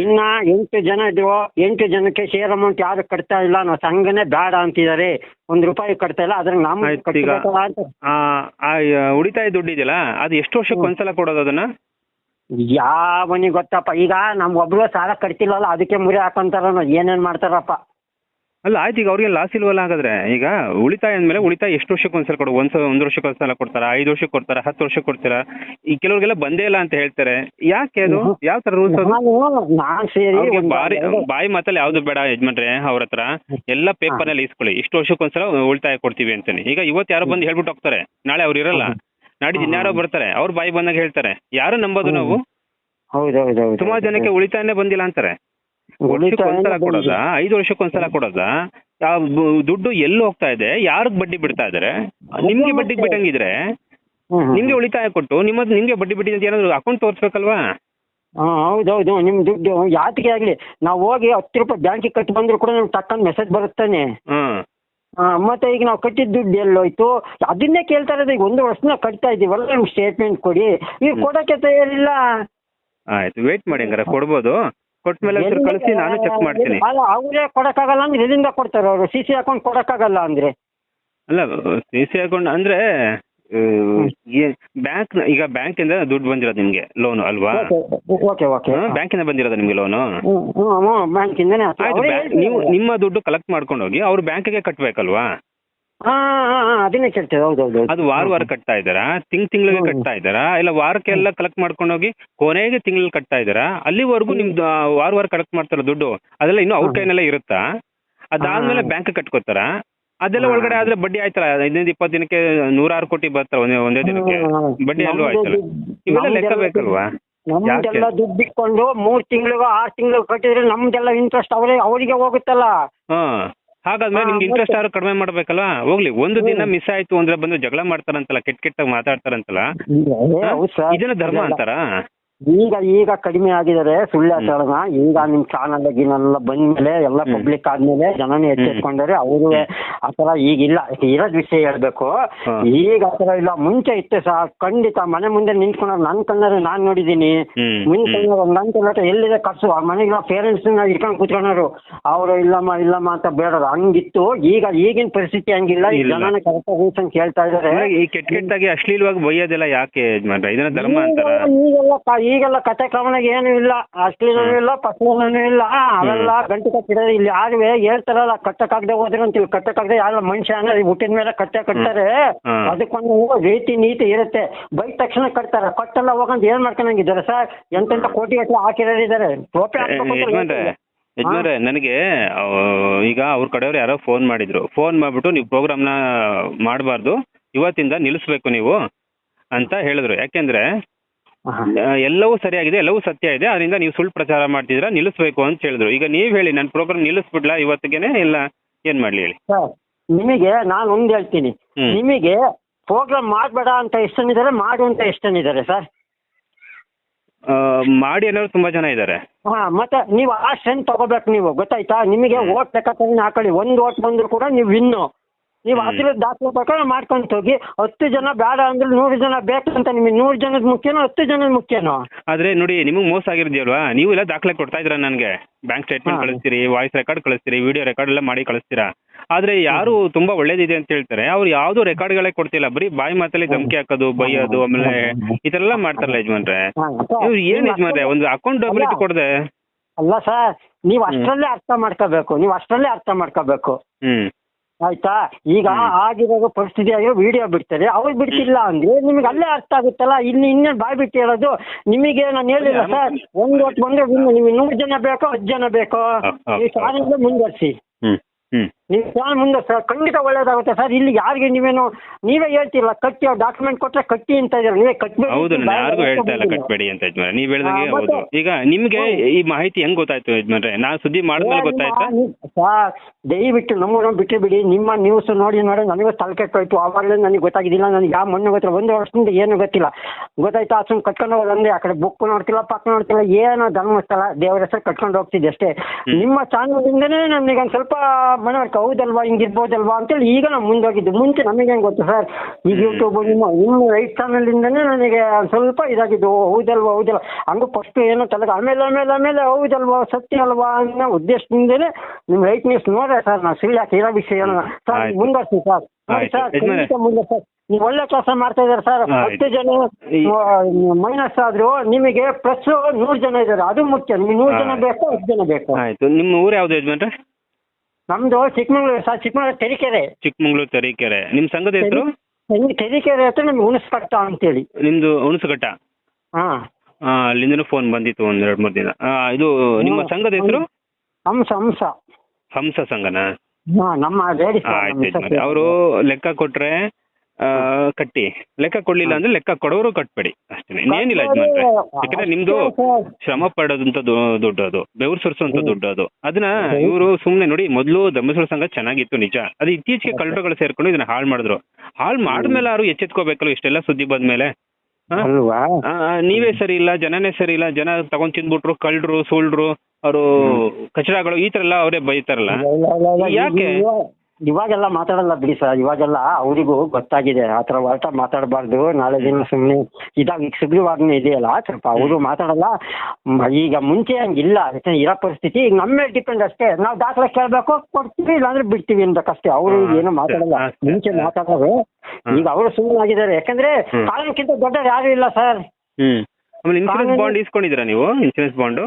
ಇನ್ನ ಎಂಟು ಜನ ಇದ್ವು. ಎಂಟು ಜನಕ್ಕೆ ಶೇರ್ ಅಮೌಂಟ್ ಯಾರು ಕಟ್ತಾ ಇಲ್ಲ ನಾವು ಸಂಘನೇ ಬೇಡ ಅಂತಿದ್ದಾರೆ. ಒಂದ್ ರೂಪಾಯಿ ಕಟ್ತಾ ಇಲ್ಲ. ಅದ್ರ ನಮ್ ಆಯ್ತು ಈಗ ಆ ಆ ಉಳಿತಾಯ ದುಡ್ಡು ಇದೆಯಲ್ಲ ಅದು ಎಷ್ಟು ವರ್ಷಕ್ಕೆ ಒಂದ್ಸಲ ಕೊಡೋದು ಅದನ್ನ? ಯಾವನಿಗೆ ಗೊತ್ತಪ್ಪ. ಈಗ ನಮ್ ಒಬ್ರು ಸಾಲ ಕಟ್ತಿಲ್ಲಲ್ಲ ಅದಕ್ಕೆ ಮುರಿ ಹಾಕೊಂತಾರ ಏನೇನ್ ಮಾಡ್ತಾರಪ್ಪ. ಅಲ್ಲ ಆಯ್ತು ಈಗ ಅವ್ರಿಗೆ ಲಾಸ್ ಇಲ್ವಲ್ಲ ಹಾಗಾದ್ರೆ ಈಗ ಉಳಿತಾಯ ಅಂದ್ಮೇಲೆ ಉಳಿತಾಯ ಎಷ್ಟು ವರ್ಷಕ್ಕೆ ಒಂದ್ಸಲ ಕೊಡು ಒಂದ್ ಒಂದ್ ವರ್ಷಕ್ಕೆ ಒಂದ್ಸಲ ಕೊಡ್ತಾರ ಐದು ವರ್ಷಕ್ಕೆ ಕೊಡ್ತಾರ ಹತ್ತು ವರ್ಷಕ್ಕೆ ಕೊಡ್ತೀರಾ? ಈ ಕೆಲವ್ರಿಗೆಲ್ಲ ಬಂದೇ ಇಲ್ಲ ಅಂತ ಹೇಳ್ತಾರೆ. ಯಾಕೆ ಅದು? ಯಾವ ತರ ರೂಲ್ಸ್ ನಾನು ನಾನ್ ಸೇರಿ ಅವ್ರಿಗೆ ಬಾರಿ ಬಾಯಿ ಮಾತಲ್ಲಿ ಯಾವ್ದು ಬೇಡ ಯಜಮಾನ್ರೆ ಅವ್ರ ಹತ್ರ. ಎಲ್ಲ ಪೇಪರ್ನಲ್ಲಿ ಇಸ್ಕೊಳ್ಳಿ. ಇಷ್ಟು ವರ್ಷಕ್ಕೊಂದ್ಸಲ ಉಳಿತಾಯ ಕೊಡ್ತೀವಿ ಅಂತಾನೆ. ಈಗ ಇವತ್ತು ಯಾರೋ ಬಂದು ಹೇಳ್ಬಿಟ್ಟು ಹೋಗ್ತಾರೆ. ನಾಳೆ ಅವ್ರು ಇರಲ್ಲ. ನಾಡಿದ್ದು ಇನ್ಯಾರೋ ಬರ್ತಾರೆ ಅವ್ರ ಬಾಯಿ ಬಂದಾಗ ಹೇಳ್ತಾರೆ ಯಾರು ನಂಬೋದು. ನಾವು? ಹೌದೌದೌದು. ಸುಮಾರು ಜನಕ್ಕೆ ಉಳಿತಾಯನೇ ಬಂದಿಲ್ಲ ಅಂತಾರೆ. ವರ್ಷಕ್ಕೆ ಒಂದ್ಸಲ ಕೊಡೋದಾ? ಐದು ವರ್ಷಕ್ಕೆ ಒಂದ್ಸಲ ಕೊಡೋದಾ? ದುಡ್ಡು ಎಲ್ಲಿ ಹೋಗ್ತಾ ಇದೆ? ಯಾರಿಗೆ ಬಡ್ಡಿ ಬಿಡ್ತಾ ಇದಾರೆ? ನಿಮ್ಗೆ ಬಡ್ಡಿ ಬಿಟ್ಟಂಗಿದ್ರೆ ನಿಮ್ಗೆ ಉಳಿತಾಯ ಕೊಟ್ಟು ನಿಮ್ಮದು ನಿಮ್ಗೆ ಬಡ್ಡಿ ಬಿಟ್ಟಿದೆ ಅಂತ ಏನಾದ್ರು ಅಕೌಂಟ್ ತೋರಿಸ್ಬೇಕಲ್ವಾ? ಹೌದೌದು ನಿಮ್ ದುಡ್ಡು ಯಾತಿಗೆ ಆಗ್ಲಿ. ನಾವು ಹೋಗಿ ಹತ್ತು ರೂಪಾಯಿ ಬ್ಯಾಂಕಿಗೆ ಕಟ್ಟಿ ಬಂದ್ರು ಕೂಡ ನಮ್ಗೆ ತಕ್ಕಂಡ್ ಮೆಸೇಜ್ ಬರುತ್ತಾನೆ. ಮತ್ತೆ ಈಗ ನಾವು ಕಟ್ಟಿದ ದುಡ್ಡು ಎಲ್ಲೋಯ್ತು. ಅದನ್ನೇ ಕೇಳ್ತಾ ಇರೋದು ಈಗ ಒಂದು ವರ್ಷನ ಕಟ್ತಾ ಇದೀವಲ್ಲ ನಮ್ಗೆ ಸ್ಟೇಟ್ಮೆಂಟ್ ಕೊಡಿ. ಈಗ ಕೊಡಕ್ಕೆ ತಯಾರಿಲ್ಲ. ಆಯ್ತು ವೇಟ್ ಮಾಡಿ ಹಂಗಾರೆ ಕೊಡ್ಬೋದು. ಕೊಟ್ಮೇಲೆ ಒಂಚೂರು ಕಳಿಸಿ ನಾನು ಚೆಕ್ ಮಾಡ್ತೀನಿ. ಅಲ್ಲ ಅವರೇ ಕೊಡಕ್ಕಾಗಲ್ಲ ಅಂದ್ರೆ ಎಲ್ಲಿಂದ ಕೊಡ್ತಾರೆ ಅವರು? ಸಿ ಸಿ ಅಕೌಂಟ್ ಕೊಡಕ್ಕಾಗಲ್ಲ ಅಂದ್ರೆ? ಅಲ್ಲ ಸಿ ಸಿ ಅಕೌಂಟ್ ಅಂದ್ರೆ ಬ್ಯಾಂಕ್ ಈಗ ಬ್ಯಾಂಕ್ ಇಂದ ದುಡ್ಡು ಬಂದಿರೋದು ನಿಮ್ಗೆ ಲೋನ್ ಅಲ್ವಾ? ಓಕೆ ಓಕೆ ಬ್ಯಾಂಕ್ ಇಂದ ಬಂದಿರೋದು ನಿಮ್ಗೆ ಲೋನ್? ನೀವು ನಿಮ್ಮ ದುಡ್ಡು ಕಲೆಕ್ಟ್ ಮಾಡ್ಕೊಂಡು ಹೋಗಿ ಅವ್ರು ಬ್ಯಾಂಕ್ಗೆ ಕಟ್ಬೇಕಲ್ವಾ? ಅದನ್ನೇ ಕೇಳ್ತೇವೆ ಅದು ವಾರ ವಾರ ಕಟ್ತಾ ಇದ್ದಾರಾ? ತಿಂಗ್ ತಿಂಗಳಿಗೆ ಕಟ್ತಾ ಇದ್ದಾರಾ? ಇಲ್ಲ ವಾರಕ್ಕೆಲ್ಲ ಕಲೆಕ್ಟ್ ಮಾಡ್ಕೊಂಡು ಹೋಗಿ ಕೊನೆಗೆ ತಿಂಗಳಲ್ಲಿ ಕಟ್ತಾ ಇದ್ದಾರಾ? ಅಲ್ಲಿವರೆಗೂ ನಿಮ್ದು ವಾರ ವಾರ ಕಲೆಕ್ಟ್ ಮಾಡ್ತಾರ ದುಡ್ಡು ಅದೆಲ್ಲ ಇನ್ನೂ ಔಟ್ ಕೈನಲ್ಲೇ ಇರುತ್ತಾ? ಅದಾದ್ಮೇಲೆ ಬ್ಯಾಂಕ್ ಕಟ್ಕೋತಾರ? ಅದೆಲ್ಲ ಒಳಗಡೆ ಆದ್ರೆ ಬಡ್ಡಿ ಆಯ್ತಲ್ಲ ಹದಿನೈದು ಇಪ್ಪತ್ತು ದಿನಕ್ಕೆ ನೂರಾರು ಕೋಟಿ ಬರ್ತಾರ ಒಂದೇ ಒಂದೇ ದಿನಕ್ಕೆ. ಬಡ್ಡಿ ಅಲ್ವಾ ಆಯ್ತಲ್ಲ? ಇವೆಲ್ಲ ಲೆಕ್ಕ ಬೇಕಲ್ವಾ? ನಮ್ದೆಲ್ಲ ದುಡ್ಡು ಇಟ್ಕೊಂಡು ಮೂರ್ ತಿಂಗಳಿಗೋ ಆರ್ ತಿಂಗಳು ಕಟ್ಟಿದ್ರೆ ನಮ್ದೆಲ್ಲ ಇಂಟ್ರೆಸ್ಟ್ ಅವರೇ ಅವರಿಗೆ ಹೋಗುತ್ತಲ್ಲ? ಹಾಗಾದ್ಮೇಲೆ ನಿಮ್ಗೆ? ಇಂಟ್ರೆಸ್ಟ್ ಆದ್ರೂ ಕಡಿಮೆ ಮಾಡ್ಬೇಕಲ್ಲ ಹೋಗ್ಲಿ ಒಂದು ದಿನ ಮಿಸ್ ಆಯ್ತು ಅಂದ್ರೆ ಬಂದು ಜಗಳ ಮಾಡ್ತಾರಂತಲ್ಲ ಕೆಟ್ಟ ಕೆಟ್ಟ ಮಾತಾಡ್ತಾರಂತಲ್ಲ. ಇದನ್ನ ಧರ್ಮ. ಅಂತಾರ? ಈಗ ಈಗ ಕಡಿಮೆ ಆಗಿದ್ದಾರೆ ಸುಳ್ಳು ಹೇಳೋಣ ಈಗ ನಿಮ್ ಚಾನಲ್ ಗಿನೆಲ್ಲ ಬಂದ್ಮೇಲೆ ಎಲ್ಲ. ಪಬ್ಲಿಕ್ ಆದ್ಮೇಲೆ ಜನನೇ ಎಚ್ಚೆತ್ಕೊಂಡಾರೆ ಅವರು ಆತರ ಈಗಿಲ್ಲ. ಇರೋದ್ ವಿಷಯ ಹೇಳ್ಬೇಕು. ಈಗ ಈಗ ಆತರ ಇಲ್ಲ. ಮುಂಚೆ ಇತ್ತು ಸಹ. ಖಂಡಿತ ಮನೆ ಮುಂದೆ ನಿಂತ್ಕೊಂಡ್ ನನ್ ಕಣ್ಣಾರೆ ನಾನ್ ನೋಡಿದೀನಿ ಮುಂಚೆ ನನ್ ಕಣ್ಣ ಎಲ್ಲಿದೆ ಖರ್ಚು ಆ ಮನೆಗೆ ಪೇರೆಂಟ್ಸ್ ಇಟ್ಕೊಂಡು ಕೂತ್ಕೊಂಡರು ಅವ್ರು ಇಲ್ಲಮ್ಮ ಇಲ್ಲಮ್ಮ ಅಂತ ಬೇಡರು ಹಂಗಿತ್ತು. ಈಗ ಈಗಿನ ಪರಿಸ್ಥಿತಿ ಹಂಗಿಲ್ಲ. ಈ ಜನನ ಕರೆಕ್ಟ್ ರೀಸನ್ ಕೇಳ್ತಾ ಇದಾರೆ ಈ ಕೆಟ್ಟ ಕೆಟ್ಟಾಗಿ ಅಶ್ಲೀಲವಾಗಿ ಬೈಯೋದಿಲ್ಲ ಯಾಕೆ ಈಗೆಲ್ಲ- ಈಗೆಲ್ಲ ಕತೆ ಕ್ರಮನಾಗ ಏನು ಇಲ್ಲ ಅಶ್ಲೀಲನೂ ಇಲ್ಲ ಪಶ್ಲೀಲನೂ ಇಲ್ಲ. ಅವೆಲ್ಲ ಗಂಟು ಕಟ್ಟಿರೋದು ಇಲ್ಲಿ ಯಾರುವೆ ಹೇಳ್ತಾರಲ್ಲ ಕಟ್ಟಕ್ಕಾಗದೆ ಹೋದ್ರೆ ಅಂತೀವಿ. ಕಟ್ಟಕ್ಕಾಗದೆ ಯಾರ ಮನುಷ್ಯ ಅಂದ್ರೆ ಹುಟ್ಟಿದ ಮೇಲೆ ಕಟ್ಟೆ ಕಟ್ತಾರೆ. ಅದಕ್ಕೊಂದು ರೀತಿ ನೀತಿ ಇರುತ್ತೆ. ಬೈಕ್ ತಕ್ಷಣ ಕಟ್ತಾರೆ. ಕಟ್ಟೆಲ್ಲ ಹೋಗಂತ ಏನ್ ಮಾಡ್ಕೊಂಡಂಗಿದ್ದಾರೆ ಸರ್ ಎಂತೆಂತ ಕೋಟಿ ಗಟ್ಟಲೆ ಹಾಕಿರೋರಿದ್ದಾರೆ ಟೋಪಿ ಹಾಕ್ಬೇಕು ಅಂತ ಯಜಮಾನ್ರೆ ನನಗೆ ಈಗ ಅವ್ರ ಕಡೆಯವ್ರು ಯಾರೋ ಫೋನ್ ಮಾಡಿದ್ರು. ಫೋನ್ ಮಾಡ್ಬಿಟ್ಟು ನೀವು ಪ್ರೋಗ್ರಾಮ್ನ ಮಾಡಬಾರ್ದು. ಇವತ್ತಿಂದ ನಿಲ್ಲಿಸ್ಬೇಕು ನೀವು ಅಂತ ಹೇಳಿದ್ರು. ಯಾಕೆಂದ್ರೆ ಎಲ್ಲವೂ ಸರಿಯಾಗಿದೆ ಎಲ್ಲವೂ ಸತ್ಯ ಇದೆ ಅದರಿಂದ ನೀವು ಸುಳ್ಳು ಪ್ರಚಾರ ಮಾಡ್ತಿದ್ರ ನಿಲ್ಲಿಸ್ಬೇಕು ಅಂತ ಹೇಳಿದ್ರು. ಈಗ ನೀವು ಹೇಳಿ ನನ್ನ ಪ್ರೋಗ್ರಾಮ್ ನಿಲ್ಲಿಸ್ಬಿಡ್ಲಾ ಇವತ್ತಿಗೆನೆ ಇಲ್ಲ ಏನ್ ಮಾಡ್ಲಿ ಹೇಳಿ? ಸರ್ ನಿಮಗೆ ನಾನು ಒಂದ್ ಹೇಳ್ತೀನಿ. ಹ್ಮ್. ನಿಮಗೆ ಪ್ರೋಗ್ರಾಮ್ ಮಾಡಬೇಡ ಅಂತ ಎಷ್ಟು ಜನ ಇದ್ದಾರೆ ಮಾಡು ಅಂತ ಎಷ್ಟು ಜನ ಇದ್ದಾರೆ ಸರ್? ಆ, ಮಾಡಿ ಅನ್ನೋರು ತುಂಬಾ ಜನ ಇದ್ದಾರೆ. ಹಾ ಮತ್ತೆ ನೀವು ಆ ಸ್ಟ್ರೆಂತ್ ತಗೋಬೇಕು ನೀವು ಗೊತ್ತಾಯ್ತಾ? ನಿಮಗೆ ಓಟ್ ಲೆಕ್ಕಾಚಾರ ಹಾಕೊಳ್ಳಿ ಒಂದು ಓಟ್ ಬಂದ್ರು ಕೂಡ ನೀವು ವಿನ್ನು ನೀವು. ಅದ್ರ ದಾಖಲೆ ಪ್ರಕಾರ ಮಾಡ್ಕೊಂತ ಹೋಗಿ ಹತ್ತು ಜನ ಬೇಡ ಅಂದ್ರೆ ನೂರು ಜನ ಬೇಕಂತ ನಿಮಗೆ ನೂರು ಜನದ ಮುಖ್ಯನೋ ಹತ್ತು ಜನದ ಮುಖ್ಯನೋ? ಆದ್ರೆ ನೋಡಿ ನಿಮಗೆ ಮೋಸ ಆಗಿರ್ತೀಯಲ್ವಾ ನೀವು ಎಲ್ಲ ದಾಖಲೆ ಕೊಡ್ತಾ ಇದ್ರ ನನಗೆ. ಬ್ಯಾಂಕ್ ಸ್ಟೇಟ್ಮೆಂಟ್ ಕಳಿಸ್ತೀರಿ ವಾಯ್ಸ್ ರೆಕಾರ್ಡ್ ಕಳಿಸ್ತೀರಿ ವಿಡಿಯೋ ರೆಕಾರ್ಡ್ ಎಲ್ಲ ಮಾಡಿ ಕಳಿಸ್ತೀರಾ? ಆದ್ರೆ ಯಾರು ತುಂಬಾ ಒಳ್ಳೇದಿದೆ ಅಂತ ಹೇಳ್ತಾರೆ. ಅವ್ರು ಯಾವ್ದು ರೆಕಾರ್ಡ್ಗಳೇ ಕೊಡ್ತಿಲ್ಲ. ಬರೀ ಬಾಯಿ ಮಾತಲ್ಲಿ ಧಮಕಿ ಹಾಕೋದು ಬೈಯೋದು ಆಮೇಲೆ ಈ ತರ ಎಲ್ಲ ಮಾಡ್ತಾರಲ್ಲ ಯಜಮಾನ್ರೆ. ಇವ್ರು ಏನ್ ಯಜಮಾನ್ರೆ? ಒಂದು ಅಕೌಂಟಬಿಲಿಟಿ ಅಲ್ಲ. ಕೊಡದೆ. ಅಲ್ಲ ಸರ್ ನೀವು ಅಷ್ಟರಲ್ಲೇ ಅರ್ಥ ಮಾಡ್ಕೋಬೇಕು. ನೀವು ಅಷ್ಟರಲ್ಲೇ ಅರ್ಥ ಮಾಡ್ಕೋಬೇಕು. ಹ್ಮ್. ಆಯ್ತಾ? ಈಗ. ಆಗಿರೋ ಪರಿಸ್ಥಿತಿ ಆಗಿರೋ ವಿಡಿಯೋ ಬಿಡ್ತಾರೆ. ಅವ್ರು ಬಿಡ್ತಿಲ್ಲ ಅಂದ್ರೆ ನಿಮ್ಗೆ ಅಲ್ಲೇ ಅರ್ಥ ಆಗುತ್ತಲ್ಲ? ಇನ್ನು ಇನ್ನೇನು ಬಾಯ್ ಬಿಟ್ಟು ಹೇಳೋದು? ನಿಮಗೆ ನಾನು ಹೇಳಿಲ್ಲ ಸರ್. ಒಂದು ಓಟ್ ಬಂದ್ರೆ ನಿಮ್ಗೆ ನೂರು ಜನ ಬೇಕೋ ಹತ್ತು ಜನ ಬೇಕೋ? ಈ ಕಾರ್ಯಕ್ರಮ ಮುಂದುವರಿಸಿ. ಹ್ಮ್ ಹ್ಮ್. ನೀವು ಪ್ಲಾನ್ ಮುಂದೆ ಸರ್ ಖಂಡಿತ ಒಳ್ಳೇದಾಗುತ್ತೆ ಸರ್. ಇಲ್ಲಿ ಯಾರಿಗೆ ನೀವೇನು ನೀವೇ ಹೇಳ್ತಿಲ್ಲ ಕಟ್ಟಿ ಡಾಕ್ಯುಮೆಂಟ್ ಕೊಟ್ರೆ ಕಟ್ಟಿ ಅಂತ ಇದ್ದಾರೆ. ನೀವೇ ಕಟ್ಬೇಡಿ ಹೌದು ನಾನು ಯಾರಿಗೂ ಹೇಳ್ತಾ ಇಲ್ಲ. ಕಟ್ಬೇಡಿ ಅಂತ ಯಜಮಾನ್ರೆ. ನೀವು ಹೇಳ್ದಂಗೆ ಹಾ, ಮತ್ತೆ? ಹೌದು. ಈಗ ನಿಮ್ಗೆ ಈ ಮಾಹಿತಿ ಹೆಂಗ್ ಗೊತ್ತಾಯ್ತು ಯಜಮಾನ್ರೆ? ನಾನು ಸುದ್ದಿ ಮಾಡಿದ್ಮೇಲೆ ಗೊತ್ತಾಯ್ತಾ? ಸರ್ ದಯವಿಟ್ಟು ನಮ್ಮನ್ನು ಬಿಟ್ಟು ಬಿಡಿ. ನಿಮ್ಮ ನ್ಯೂಸ್ ನೋಡಿ ನೋಡಿ ನನಗೂ ತಲೆ ಕೆಟ್ಟೋಯ್ತು ಆವಾಗಲೇ ನನಗೆ ಗೊತ್ತಾಗಿದ್ದಿಲ್ಲ. ನನಗೆ ಯಾವ ಮಣ್ಣು ಗೊತ್ತಿಲ್ಲ. ಒಂದು ವರ್ಷದಿಂದ ಏನು ಗೊತ್ತಿಲ್ಲ. ಗೊತ್ತಾಯ್ತಾ? ಸುಮ್ಮನೆ ಕಟ್ಕೊಂಡು ಹೋಗೋದಂದ್ರೆ ಆ ಕಡೆ ಬುಕ್ ನೋಡ್ತಿಲ್ಲ ಪಕ್ಕ ನೋಡ್ತಿಲ್ಲ ಏನೋ ಧರ್ಮಸ್ಥಳ ದೇವರ ಹೆಸರು ಕಟ್ಕೊಂಡು ಹೋಗ್ತಿದ್ದೆ ಅಷ್ಟೇ. ನಿಮ್ಮ ಚಾನಲ್ದಿಂದನೇ ನಮಗೆ ಒಂದು ಸ್ವಲ್ಪ ಮನವರಿಕೆ ಹೌದಲ್ವಾ ಹಿಂಗಿರ್ಬೋದಲ್ವಾ ಅಂತೇಳಿ ಈಗ ನಾವು ಮುಂದೋಗಿದ್ದು. ಮುಂಚೆ ನಮಗೆ ಹೆಂಗೆ ಗೊತ್ತು ಸರ್? ಈಗ ಯೂಟ್ಯೂಬ್ ನಿಮ್ಮ ನಿಮ್ಮ ರೈಟ್ ಚಾನಲಿಂದನೇ ನನಗೆ ಸ್ವಲ್ಪ ಇದಾಗಿದ್ದು. ಹೌದಲ್ವಾ ಹೌದಲ್ಲ ಹಂಗೂ ಫಸ್ಟ್ ಏನೋ ತಲೆಗೆ ಆಮೇಲೆ ಆಮೇಲೆ ಆಮೇಲೆ ಹೌದಲ್ವಾ ಸತ್ಯ ಅಲ್ವಾ ಅನ್ನೋ ಉದ್ದೇಶದಿಂದಲೇ ನಿಮ್ ರೈಟ್ ನ್ಯೂಸ್ ನೋಡ್ರೆ ಸರ್ ನಾವು ಸಿಲ್ ಯಾಕೆ ಇರೋ ವಿಷಯ ಸರ್. ಮುಂದುವರ್ಸಿ ಸರ್. ಮುಂದೆ ಸರ್. ನೀವು ಒಳ್ಳೆ ಕೆಲಸ ಮಾಡ್ತಾ ಇದ್ದಾರೆ ಸರ್. ಹತ್ತು ಜನ ಮೈನಸ್ ಆದ್ರು ನಿಮಗೆ ಪ್ಲಸ್ ನೂರು ಜನ ಇದ್ದಾರೆ. ಅದು ಮುಖ್ಯ. ನಿಮ್ಗೆ ನೂರು ಜನ. ಬೇಕು ಹತ್ತು ಜನ ಬೇಕು. ಆಯ್ತು. ನಿಮ್ಮ ಊರು ಯಾವ್ದು ಯಜಮಾನ್ರೆ? ನಮ್ದು ಚಿಕ್ಕಮಂಗ್ಳೂರು ಸರ್ ಚಿಕ್ಕಮಂಗ್ಳೂರು ತೆರಿಕೆರೆ. ಚಿಕ್ಕಮಂಗ್ಳೂರು ತರೀಕೆರೆ. ನಿಮ್ ಸಂಘದ ಹೆಸರು? ತೆರಿ- ತೆರಿಕೆರೆ ಹತ್ರ ನಿಮ್ಗೆ ಅಂತ ಅಂತೇಳಿ. ನಿಮ್ದು ಹುಣಸಘಟ್ಟ? ಹಾ. ಆ, ಅಲ್ಲಿಂದನೂ ಫೋನ್ ಬಂದಿತ್ತು ಒಂದ್ ಎರಡ್ ಮೂರ್ ದಿನ. ಆ, ಇದು ನಿಮ್ಮ ಹಾ. ಸಂಘದ ಹೆಸರು? ಹಂಸ ಹಂಸ. ಹಂಸ ಸಂಘನಾ? ಹಾ ನಮ್ಮ ಲೇಡೀಸ್ ಆಯ್ತು ಅವರು ಲೆಕ್ಕ ಕೊಟ್ರೆ ಕಟ್ಟಿ. ಲೆಕ್ಕ ಕೊಡ್ಲಿಲ್ಲ ಅಂದ್ರೆ ಲೆಕ್ಕ ಕೊಡೋರು ಕಟ್ಬೇಡಿ ಅಷ್ಟೇ. ಇನ್ನೇನಿಲ್ಲ ಯಜಮಾನ್ರೆ. ಯಾಕಂದ್ರೆ ನಿಮ್ದು ಶ್ರಮ ಪಡೋದಂತ ದುಡ್ಡು ಅದು ಬೆವರು ಸುರಿಸುವಂತ. ದುಡ್ಡು ಅದು ಅದನ್ನ ಇವರು ಸುಮ್ನೆ ನೋಡಿ ಮೊದಲು ಧರ್ಮಸ್ಥಳ ಸಂಘ ಚೆನ್ನಾಗಿತ್ತು ನಿಜ. ಅದು ಇತ್ತೀಚೆಗೆ ಕಳ್ಳರುಗಳು ಸೇರ್ಕೊಂಡು ಇದನ್ನ ಹಾಳು ಮಾಡಿದ್ರು. ಹಾಳು ಮಾಡಿದ್ಮೇಲೆ ಯಾರು ಎಚ್ಚೆತ್ಕೋಬೇಕಲ್ಲ ಇಷ್ಟೆಲ್ಲ ಸುದ್ದಿ ಬಂದ್ಮೇಲೆ? ನೀವೇ ಸರಿ ಇಲ್ಲ ಜನನೇ ಸರಿ ಇಲ್ಲ ಜನ ತಗೊಂಡ್ ತಿಂದ್ಬಿಟ್ರು ಕಳ್ಳರು ಸುಳ್ರು ಅವರು ಕಚಡಗಳು ಈ ತರ ಎಲ್ಲ ಅವರೇ ಬೈತಾರಲ್ಲ. ಯಾಕೆ? ಇವಾಗೆಲ್ಲ ಮಾತಾಡಲ್ಲ ಬಿಡಿ ಸರ್ ಇವಾಗೆಲ್ಲ ಅವರಿಗೂ ಗೊತ್ತಾಗಿದೆ. ಆ ಥರ ಹೊರಟ ಮಾತಾಡಬಾರ್ದು. ನಾಳೆ ದಿನ ಸುಮ್ಮನೆ ಇದಾಗಿ ಈಗ ಸುಗ್ರೀವಾಜ್ಞೆ ಇದೆಯಲ್ಲ ಸ್ವಲ್ಪ ಅವರು ಮಾತಾಡಲ್ಲ. ಮ- ಈಗ ಮುಂಚೆ ಹಂಗಿಲ್ಲ. ಯಾಕಂದ್ರೆ ಇರೋ ಪರಿಸ್ಥಿತಿ ಈಗ ನಮ್ಮ ಮೇಲೆ ಡಿಪೆಂಡ್ ಅಷ್ಟೇ. ನಾವು ದಾಖಲೆ ಕೇಳಬೇಕು ಕೊಡ್ತೀವಿ ಇಲ್ಲಾಂದ್ರೆ ಬಿಡ್ತೀವಿ ಅನ್ಬೇಕಷ್ಟೇ ಅವರು ಹಾ, ಏನು ಮಾತಾಡಲ್ಲ. ಅಷ್ಟೇ, ಮುಂಚೆ. ಮಾತಾಡೋರು ಈಗ ಅವರು ಸುಮ್ಮನಾಗಿದ್ದಾರೆ ಯಾಕಂದ್ರೆ ಹ್ಮ್. ಕಾನೂನಿಗಿಂತ ದೊಡ್ಡವ್ರು ಯಾರು ಇಲ್ಲ ಸರ್ ಹ್ಮ್. ಆಮೇಲೆ ಇನ್ಸೂರೆನ್ಸ್ ಬಾಂಡ್ ಇಸ್ಕೊಂಡಿದ್ದೀರಾ ನೀವು? ಇನ್ಸೂರೆನ್ಸ್ ಬಾಂಡು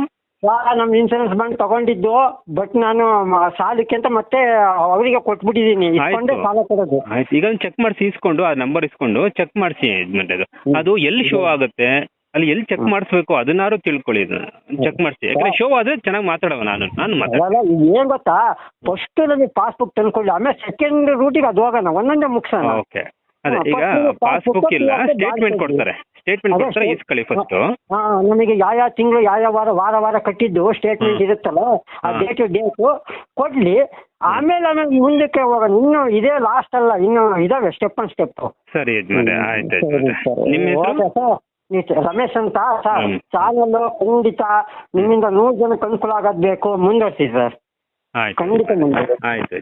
ನಮ್ ಇನ್ಸೂರೆನ್ಸ್ ಬಾಂಡ್ ತಗೊಂಡಿದ್ದು ಬಟ್ ನಾನು ಮ- ಸಾಲಕ್ಕೆ ಅಂತ ಮತ್ತೆ ಅವರಿಗೆ ಕೊಟ್ಬಿಟ್ಟಿದ್ದೀನಿ. ಆಯ್ತು. ಸಾಲ ಕೊಡೋದು ಆಯ್ತು. ಈಗ ಚೆಕ್ ಮಾಡಿಸಿ ಇಸ್ಕೊಂಡು ಆ ನಂಬರ್ ಇಸ್ಕೊಂಡು ಚೆಕ್ ಮಾಡಿಸಿ ಅದು. ಹ್ಮ್. ಅದು ಎಲ್ಲಿ ಶೋ ಆಗುತ್ತೆ ಅಲ್ಲಿ ಎಲ್ಲಿ ಚೆಕ್ ಮಾಡಿಸ್ಬೇಕು ಅದನ್ನಾರು ತಿಳ್ಕೊಳ್ಳಿ ಚೆಕ್ ಮಾಡಿಸಿ. ಯಾಕಂದ್ರೆ ಶೋ ಆದ್ರೆ ಚೆನ್ನಾಗಿ ಮಾತಾಡವ ನಾನು. ನಾನು ಮಾತಾಡ ಅಲ್ಲ ಏನ್ ಗೊತ್ತಾ? ಫಸ್ಟ್ ನಮಗೆ ಪಾಸ್ಬುಕ್ ತಂದ್ಕೊಳ್ಳಿ ಆಮೇಲೆ ಸೆಕೆಂಡ್ ರೂಟಿಗೆ ಅದು ಹೋಗೋಣ ಒಂದೊಂದೇ ಮುಗಿಸೋಣ. ಓಕೆ ಅದೇ ಈಗ ಪಾಸ್ಬುಕ್ ಇಲ್ಲ ಸ್ಟೇಟ್ಮೆಂಟ್ ಕೊಡ್ತಾರೆ. ಸ್ಟೇಟ್ಮೆಂಟ್ ಕೊಡ್ತಾರೆ ಇಸ್ಕೊಳ್ಳಿ ಫಸ್ಟ್ ಹಾ ನಮಗೆ ಯಾವ ಯಾವ ತಿಂಗಳು ಯಾವ ಯಾವ ವಾರ ವಾರ ವಾರ ಕಟ್ಟಿದ್ದು ಸ್ಟೇಟ್ಮೆಂಟ್. ಇರುತ್ತಲ್ಲ ಆ ಡೇಟ್ ಡೇಟ್ ಕೊಡ್ಲಿ. ಆಮೇಲೆ ಆಮೇಲೆ ಮುಂದಕ್ಕೆ ಹೋಗೋಣ. ಇನ್ನು ಇದೇ ಲಾಸ್ಟ್ ಅಲ್ಲ ಇನ್ನು ಇದಾವೆ ಸ್ಟೆಪ್ ಅನ್ ಸ್ಟೆಪ್ ಸರಿ ಯಜಮಾನ್ರೆ ಆಯ್ತು ಯಜಮಾನ್ರೆ ನಿಮ್ಮ ಹೆಸರು? ರಮೇಶ್ ಅಂತ ಸರ್. ಚಾನಲ್ ಖಂಡಿತ ನಿಮ್ಮಿಂದ ನೂರು ಜನಕ್ಕೆ ಅನುಕೂಲ ಆಗೋದ್ ಬೇಕು. ಮುಂದುವರ್ಸಿ ಸರ್. ಖಂಡಿತ ಮುಂದೆ ಆಯ್ತು